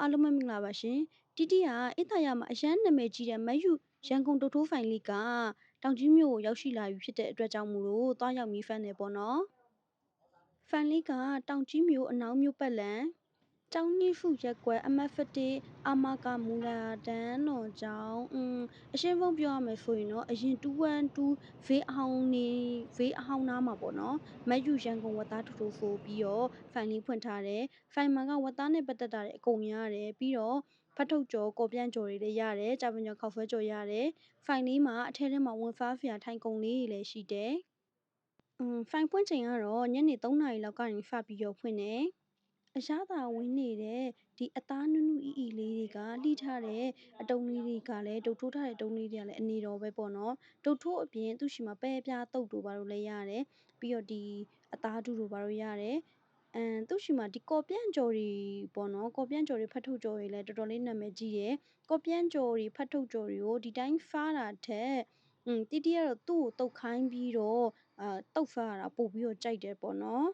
အားလုံးပဲမင်္ဂလာပါရှင်တီတီဟာအစ်သာရမှာအရန်နာမည်ကြီးတဲ့မတ်ယူရန်ကုန်ဒုတ်ထိုးဖိုင်လေးကတောင်ကြီးမြို့ကိုရောက်ရှိလာပြီဖြစ်တဲ့အတွက်ကြောင့်မို့လို့တွားရောက်မိဖန်နေပေါ့နော်ဖိုင်လေးကတောင်ကြီးမြို့အနောက်မြို့ပတ်လန် ကျောင်းကြီးစုရပ်ကွက် အမှတ် ၁ အမက မူလတန်းတော်ကျောင်း အရှင်းဖုံးပြောရမယ်ဆိုရင်တော့ အရင် 212 ဈေးအဟောင်းနားမှာပေါ့နော် မယု ရန်ကုန်ဝက်သား တိုတိုဆိုပြီးတော့ ဆိုင်လေးဖွင့်ထားတယ်။ဆိုင်မှာက ဝက်သားနဲ့ ပတ်သက်တာတွေ အကုန်ရတယ်။ပြီးတော့ ဖတ်ထုပ်ကျော် ကော်ပြန့်ကျော်တွေလည်းရတယ်။ကြာပန်ကျော် ခေါက်ဆွဲကျော်ရတယ်။ဆိုင်လေးမှာ အထဲထဲမှာ ဝင်စားစရာ ထိုင်ခုံလေးတွေလည်းရှိတယ်။ဆိုင်ဖွင့်ချိန်ကတော့ ညနေ ၃ နာရီလောက်ကနေ စပြီးတော့ ဖွင့်တယ် အရသာဝင်းနေတဲ့ ဒီအသားနုနုအီအီလေးတွေက လှိထားတဲ့အတုံးလေးတွေကလည်းဒုတ်ထိုးထားတဲ့အတုံးလေးတွေကလည်း အနေတော်ပဲပေါ့နော်ဒုတ်ထိုးအပြင် သူ့ရှိမှာ ပဲပြားတုတ်တို့ ဘာလို့လဲရတယ် ပြီးတော့ ဒီအသားတူတို့ ဘာလို့ရတယ်အမ်သူ့ရှိမှာ ဒီကော်ပြန့်ကြော်တွေပေါ့နော် ကော်ပြန့်ကြော်တွေ ဖတ်ထုတ်ကြော်တွေလည်း တော်တော်လေး နာမည်ကြီးတယ် ကော်ပြန့်ကြော်တွေ ဖတ်ထုတ်ကြော်တွေကို ဒီတိုင်း ဖားတာထက်อืมတီတီကတော့ သူ့ကိုတုတ်ခိုင်းပြီးတော့အာတုတ်ဖားရတာ ပို့ပြီးတော့ ကြိုက်တယ်ပေါ့နော်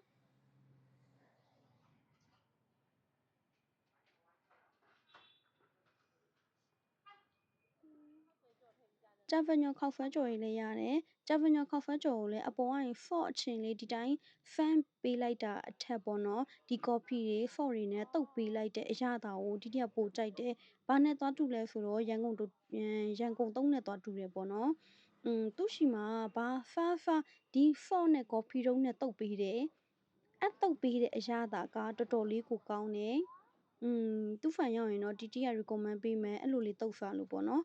ဂျာဗညောခောက်ဆွဲကြော်ရည်လည်းရတယ်ဂျာဗညောခောက်ဆွဲကြော်ကိုလည်းအပေါ်ကနေ fork အချင်းလေးဒီတိုင်း fan ပေးလိုက်တာအထက်ပေါ့နော်ဒီ coffee တွေ fork တွေနဲ့တုပ်ပေးလိုက်တဲ့အရာတာကိုဒီတည်းပိုကြိုက်တယ်ဘာနဲ့သွားတူလဲဆိုတော့ရန်ကုန်တို့ရန်ကုန်သုံးနဲ့သွားတူတယ်ပေါ့နော်อืมသူရှိမှာဘာဖာဖာဒီ fork နဲ့ coffee တုံးနဲ့တုပ်ပေးတယ်အတုပ်ပေးတဲ့အရာတာကတော်တော်လေးကိုကောင်းတယ်อืมသူ့ဖန်ရောက်ရင်တော့တီတီက recommend ပေးမယ်အဲ့လိုလေးတုပ်စားလို့ပေါ့နော်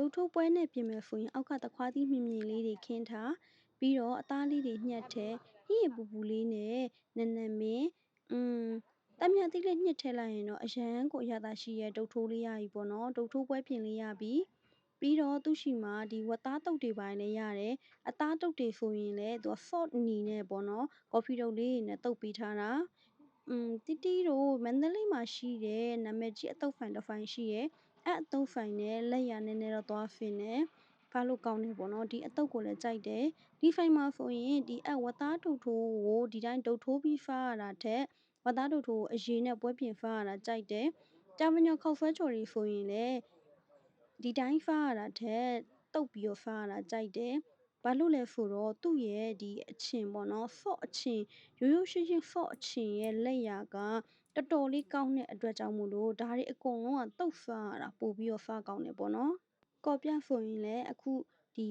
ဒုတ်ထုတ်ပွဲနဲ့ပြင်မယ်ဆိုရင် အောက်ကသခွားသီးမြင်မြင်လေးတွေခင်းထားပြီးတော့ အသားလေးတွေညှပ်ထည့်၊ဟင်းရည်ပူပူလေးနဲ့ နံနံပင်၊အင်း သတ်မြတ်သီးလည်း ညှစ်ထည့်လိုက်ရင်တော့ အရမ်းကို အရသာရှိတဲ့ ဒုတ်ထိုးလေးရပြီပေါ့နော်။ဒုတ်ထိုးပွဲပြင်လေးရပြီ။ပြီးတော့ သူ့ဆီမှာ ဒီဝက်သားတုတ်တွေ ဘာတွေလည်းရတယ်။အသားတုတ်တွေဆိုရင်လည်း သူက Soft အနေနဲ့ပေါ့နော်။ကော်ဖီတုတ်လေးတွေနဲ့ သုတ်ပေးထားတာ။တီးတီးတို့ မန္တလေးမှာရှိတဲ့ နာမည်ကြီး အသုတ်ဆိုင်တစ်ဆိုင်ရှိတယ် အဲ့အတုပ်ဖိုင်နဲ့ လက်ရနည်းနည်းတော့သွားဖင်တယ် ဖားလို့ကောင်းတယ်ပေါ့နော် ဒီအတုပ်ကိုလည်းကြိုက်တယ် ဒီဖိုင်မှာဆိုရင် ဒီအဝတ်သားတုပ်ထိုးကို ဒီတိုင်းတုပ်ထိုးပြီးဖားရတာထက်ဝတ်သားတုပ်ထိုးကို အရင်နဲ့ပွဲပြင်ဖားရတာကြိုက်တယ်တာမညောခောက်ဆွဲချော်တွေဆိုရင်လည်း ဒီတိုင်းဖားရတာထက်တုပ်ပြီးတော့ဖားရတာကြိုက်တယ် ဘာလို့လဲဆိုတော့ သူ့ရဲ့ဒီအချင်ပေါ့နော် fork အချင် ရိုးရိုးရှင်းရှင်း fork အချင်ရဲ့လက်ရာက တော်တော်လေးကောင်းတဲ့အတွက်ကြောင့်မို့လို့ဒါတွေအကုန်လုံးကတုတ်ဖားရတာပို့ပြီးတော့ဖားကောင်းတယ်ပေါ့နော်ကော်ပြဆိုရင်လည်းအခုဒီ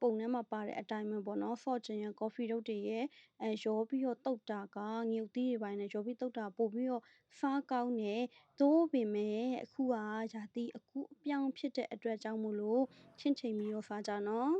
ပုံထဲမှာပါတဲ့အတိုင်းပဲပေါ့နော် fortune ရဲ့ coffee တုပ်တွေရဲ့အဲရောပြီးတော့တုတ်တာကငြုပ်သီးတွေပိုင်းနဲ့ရောပြီးတုတ်တာပို့ပြီးတော့ဖားကောင်းတယ်သို့ပင်မဲ့အခုကယာတိအခုအပြောင်းဖြစ်တဲ့အတွက်ကြောင့်မို့လို့ချင့်ချိန်ပြီးတော့ဖားကြနော်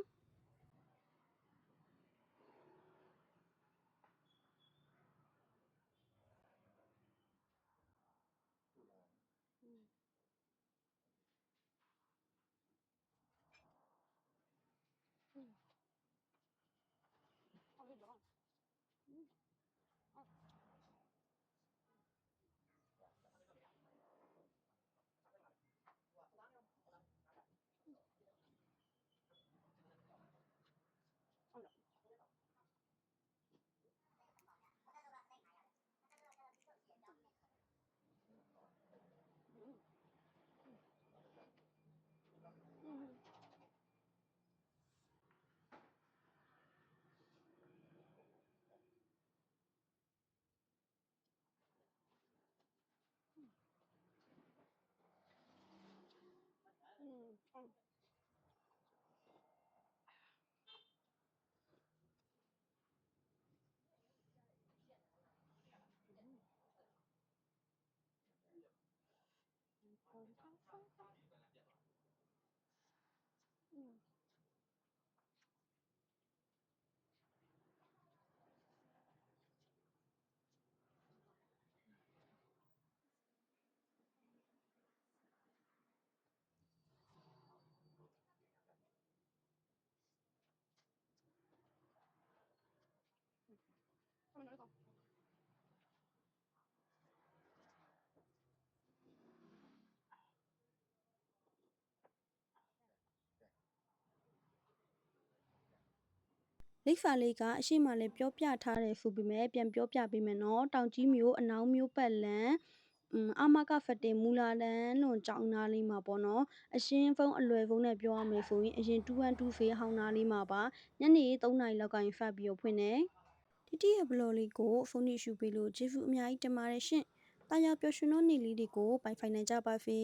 လိပ်စာလေးကအရှိမလေးပြောပြထားတယ်ဆိုပေမဲ့ပြန်ပြောပြပေးမယ်နော်တောင်ကြီးမျိုးအနောင်မျိုးပတ်လန်อืมအာမကဖတ်တဲ့မူလာတန်းလွန်ကြောင်းသားလေးမှာပေါ့နော်အရှင်းဖုံးအလွယ်ဖုံးနဲ့ပြောရမယ်ဆိုရင်အရင်212ဖေးဟောင်းသားလေးမှာပါညနေ3နာရီလောက်ကရင်ဖတ်ပြီးတော့ဖွင့်တယ်ဒီတိရဲ့ဘလော်လေးကိုဖုန်းနေရှူပေးလို့ဂျေဖူအများကြီးတင်ပါတယ်ရှင်တာယာပျော်ရွှင်သောနေ့လေးတွေကိုပိုင်ဖိုင်နိုင်ကြပါစေ